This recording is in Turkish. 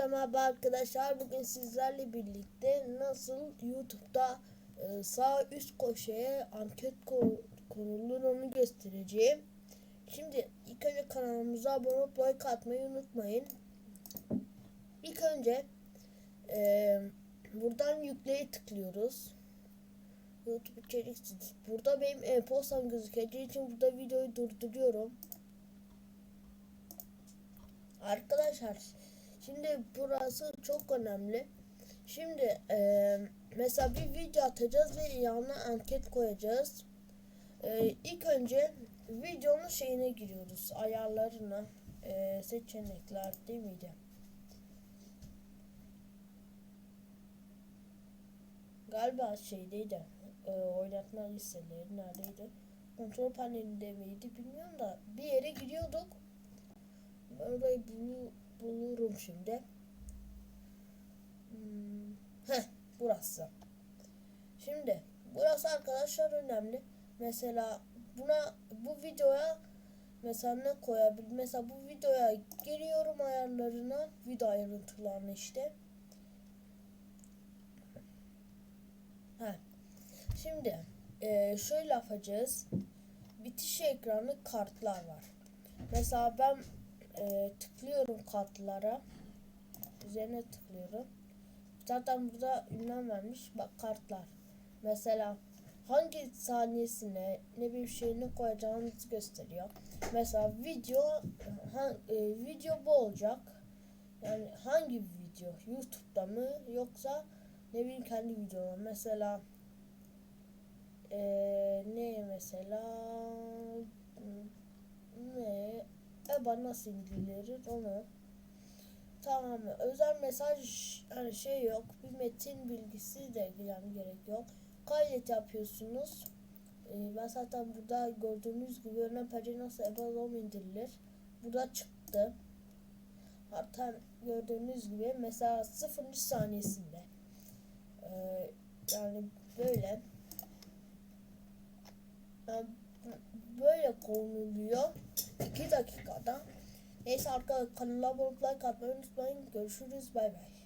Hepinize merhaba arkadaşlar. Bugün sizlerle birlikte nasıl YouTube'da e, sağ üst köşeye anket ko- konulur onu göstereceğim. Şimdi ilk önce kanalımıza abone olup like atmayı unutmayın. İlk önce e, buradan yükleye tıklıyoruz. YouTube içeriksiz. Burada benim e-postam gözükeceği için burada videoyu durduruyorum. Arkadaşlar şimdi burası çok önemli. Şimdi eee, mesela bir video atacağız ve yanına anket koyacağız. Eee ilk önce videonun şeyine giriyoruz. Ayarlarına. Eee, seçenekler değil miydi? Galiba şeydeydi. Eee, oynatma listeleri neredeydi? Kontrol panelinde miydi bilmiyorum da bir yere giriyorduk. Orayı bulu- bulurum şimdi. Hmm. Heh, burası. Şimdi burası arkadaşlar önemli. Mesela buna bu videoya mesela ne koyabil mesela bu videoya giriyorum ayarlarına video ayrıntılarına işte. Heh. Şimdi eee şöyle yapacağız. Bitiş ekranı kartlar var. Mesela ben e, tıklıyorum kartlara. Üzerine tıklıyorum. Zaten burada ünlem vermiş. Bak kartlar. Mesela hangi saniyesine ne bir şeyini koyacağınızı gösteriyor. Mesela video ha, e, video bu olacak. Yani hangi video? YouTube'da mı yoksa ne bileyim kendi videomu. Mesela e, ne mesela EBA nasıl indirilir onu tamam? Özel mesaj hani şey yok. Bir metin bilgisi de yani gerek yok. Kaydet yapıyorsunuz. Ee, ben zaten burada gördüğünüz gibi örneğin page nasıl EBA.com indirilir. Burada çıktı. Hatta gördüğünüz gibi mesela 0. saniyesinde ee, yani böyle yani böyle konuluyor. 2 dakikada. Neyse arkadaşlar kanala abone olup like atmayı unutmayın. Görüşürüz. Bay bay.